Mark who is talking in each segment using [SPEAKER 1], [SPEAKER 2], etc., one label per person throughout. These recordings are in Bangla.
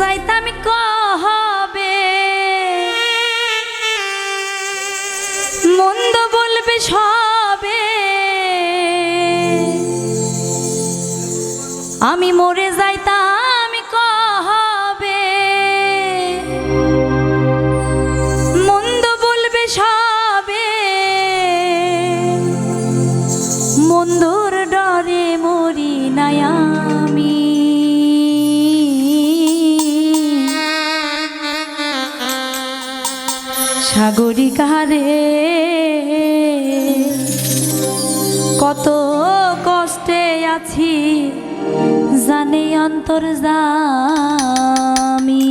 [SPEAKER 1] যাইতাম কত কষ্টে আছি জানি অন্তর জামি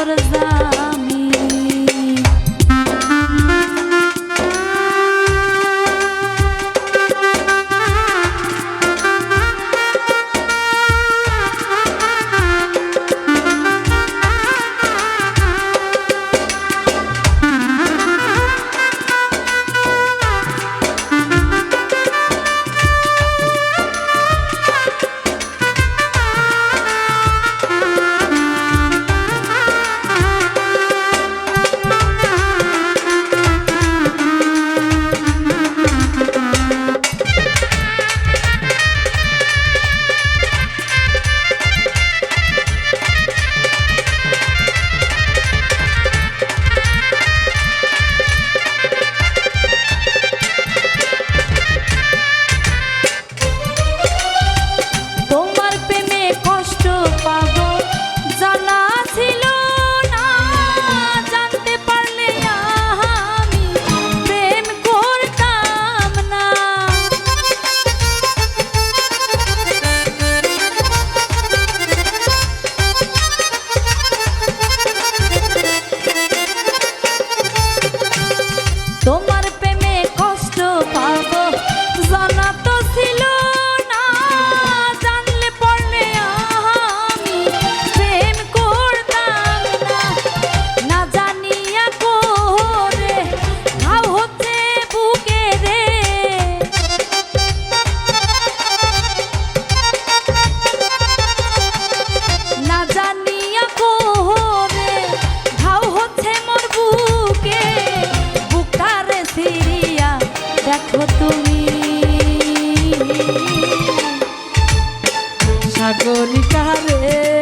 [SPEAKER 1] অন্তর সাগরিকারে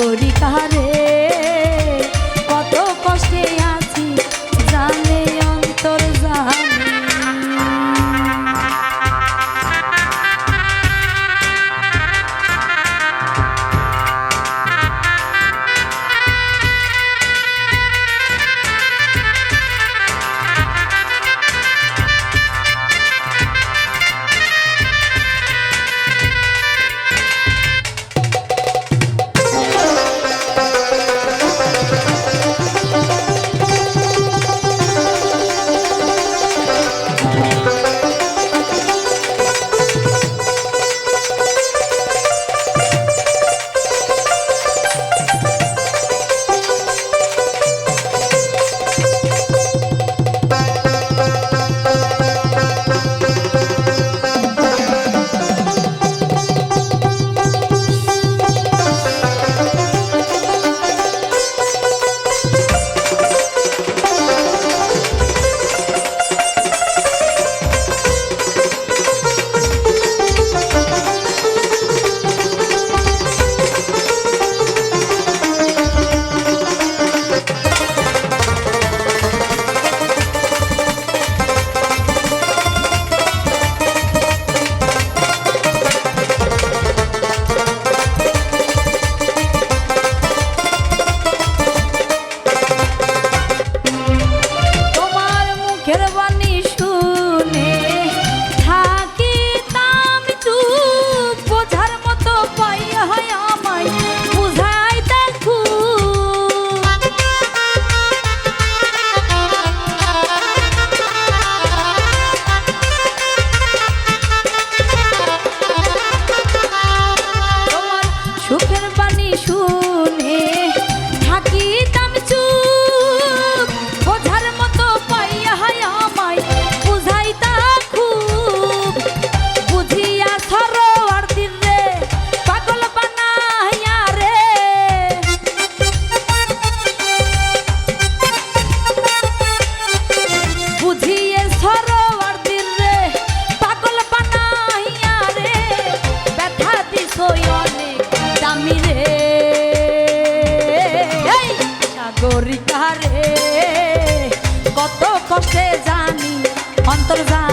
[SPEAKER 1] সাগরিকারে কত অন্তর জানি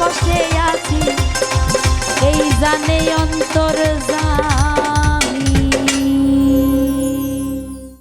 [SPEAKER 1] কষ্টে আছি। এই জানে অন্তর